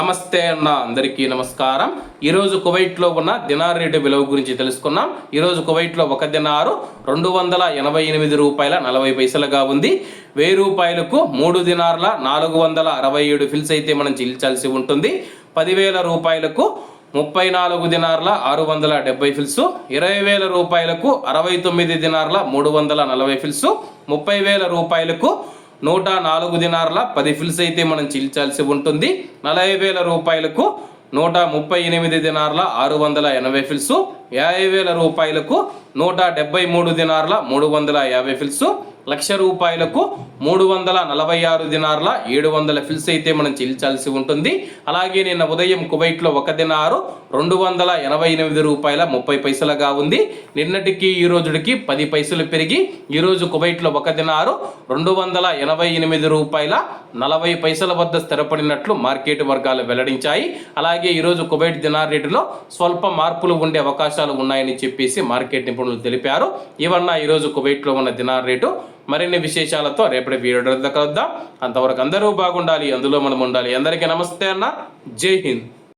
నమస్తే అన్న అందరికీ నమస్కారం. ఈరోజు కువైట్లో ఉన్న దినార్ రేటు విలువ గురించి తెలుసుకున్నాం. ఈరోజు కువైట్లో ఒక దినారు రెండు వందల ఎనభై ఎనిమిది రూపాయల నలభై పైసలుగా ఉంది. వెయ్యి రూపాయలకు మూడు దినార్ల నాలుగు వందల అరవై ఏడు ఫిల్స్ అయితే మనం చెల్లించాల్సి ఉంటుంది. పదివేల రూపాయలకు ముప్పై నాలుగు దినార్ల ఆరు వందల డెబ్బై ఫిల్స్. ఇరవై వేల రూపాయలకు అరవై తొమ్మిది దినార్ల మూడు వందల నలభై ఫిల్స్. ముప్పై వేల రూపాయలకు నూట నాలుగు దినార్ల పది ఫిల్స్ అయితే మనం చెల్లించాల్సి ఉంటుంది. నలభై వేల రూపాయలకు నూట ముప్పై ఎనిమిది దినార్ల ఆరు వందల ఎనభై ఫిల్స్. యాభై వేల రూపాయలకు నూట డెబ్బై మూడు దినార్ల మూడు వందల యాభై ఫిల్స్. లక్ష రూపాయలకు మూడు వందల నలభై ఆరు దినార్ల ఏడు వందల ఫిల్స్ అయితే మనం చెల్లించాల్సి ఉంటుంది. అలాగే నిన్న ఉదయం కువైట్లో ఒక దినారు రెండు వందల ఎనభై ఎనిమిది రూపాయల ముప్పై పైసలుగా ఉంది. నిన్నటికి ఈ రోజుడికి పది పైసలు పెరిగి ఈరోజు కువైట్లో ఒక దినారు రెండు వందల ఎనభై ఎనిమిది రూపాయల నలభై పైసల వద్ద స్థిరపడినట్లు మార్కెట్ వర్గాలు వెల్లడించాయి. అలాగే ఈరోజు కువైట్ దినార్ రేటులో స్వల్ప మార్పులు ఉండే అవకాశాలు ఉన్నాయని చెప్పేసి మార్కెట్ నిపుణులు తెలిపారు. ఇవన్న ఈరోజు కువైట్లో ఉన్న దినార్ రేటు మరిన్ని విశేషాలతో రేపటి వీడియో కలుద్దాం. అంతవరకు అందరూ బాగుండాలి అందులో మనం ఉండాలి. అందరికీ నమస్తే అన్న. జై హింద్.